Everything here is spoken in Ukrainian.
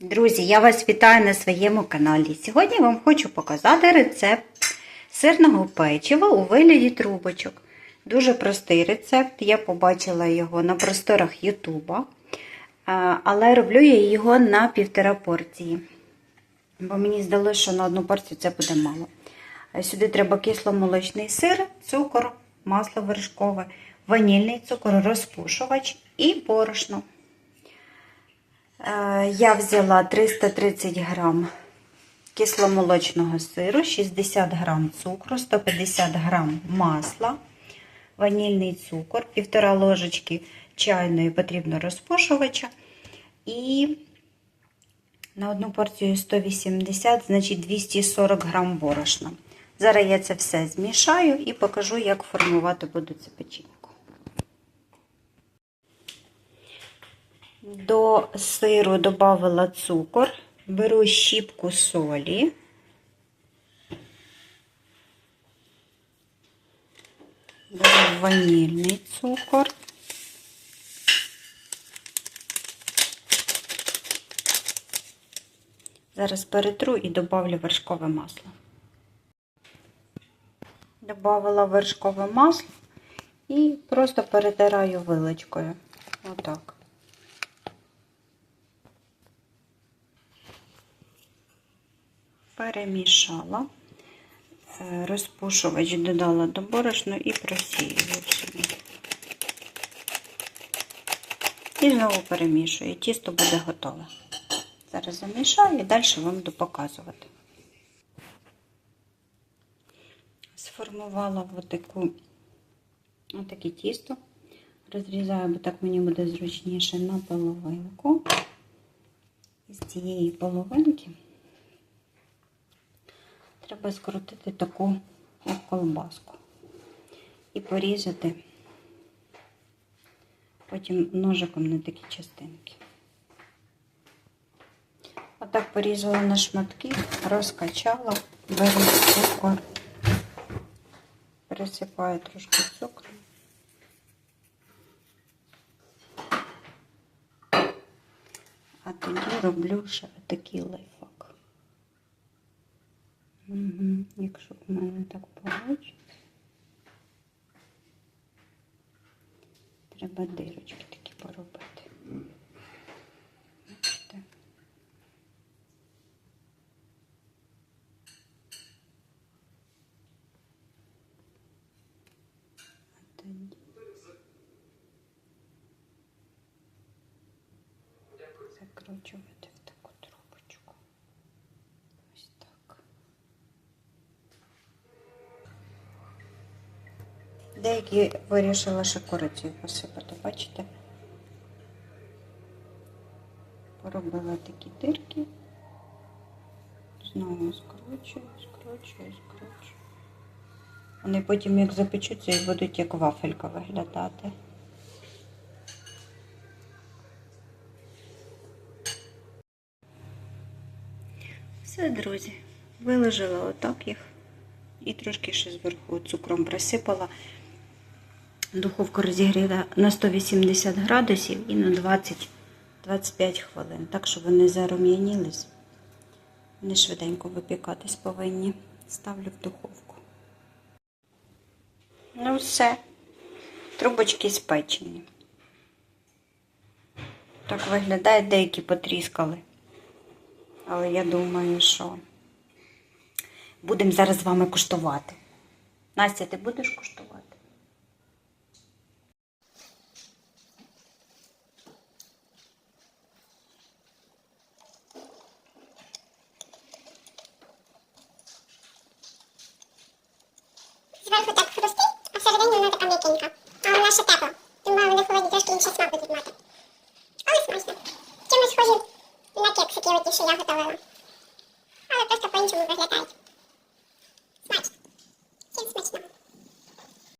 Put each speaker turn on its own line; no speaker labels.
Друзі, я вас вітаю на своєму каналі. Сьогодні я вам хочу показати рецепт сирного печива у вигляді трубочок. Дуже простий рецепт. Я побачила його на просторах Ютуба, але роблю я його на півтора порції. Бо мені здалося, що на одну порцію це буде мало. Сюди треба кисломолочний сир, цукор, масло вершкове, ванільний цукор, розпушувач і борошно. Е, Я взяла 330 грам кисломолочного сиру, 60 грам цукру, 150 грам масла, ванільний цукор, 1,5 ложечки чайної потрібно розпушувача і на одну порцію 180, значить 240 грам борошна. Зараз я це все змішаю і покажу, як формувати буду це печінку. До сиру додала цукор, беру щіпку солі. Беру ванільний цукор. Зараз перетру і додавлю вершкове масло. Добавила вершкове масло і просто перетираю вилочкою. Отак. Перемішала, розпушувач додала до борошна і просіюю собі. І знову перемішую. Тісто буде готове. Зараз замішаю і далі вам буду показувати. Сформувала отаку, отаке тісто. Розрізаю, бо так мені буде зручніше на половинку. З цієї половинки треба скрутити таку колбаску і порізати потім ножиком на такі частинки. Отак порізала на шматки, розкачала, беру цукор, пересипаю трошки цукру. А тоді роблю ще такий лайфхак. Угу. Якщо в мене так вийде, треба дирочки такі поробити. Бачите? Тоді закручувати Деякі вирішила ще курицею посипати, бачите? Поробила такі дирки. Знову скручую, скручую, скручую. Вони потім як запечуться і будуть як вафелька виглядати. Все, друзі, виложила отак їх і трошки ще зверху цукром присипала. Духовку розігріла на 180 градусів і на 20-25 хвилин. Так, щоб вони зарум'янілись. Вони швиденько випікатись повинні. Ставлю в духовку. Ну все, трубочки спечені. Так виглядає, деякі потріскали. Але я думаю, що будемо зараз з вами куштувати. Настя, ти будеш куштувати?
Зверху так хрустить, а всередині вона така м'якенька. А вона ще тепла. Тому вона на холоді трошки інший смак будуть мати. Але смачно. Чимось схожі на кексики, які що я готувала. Але просто по-іншому виглядають.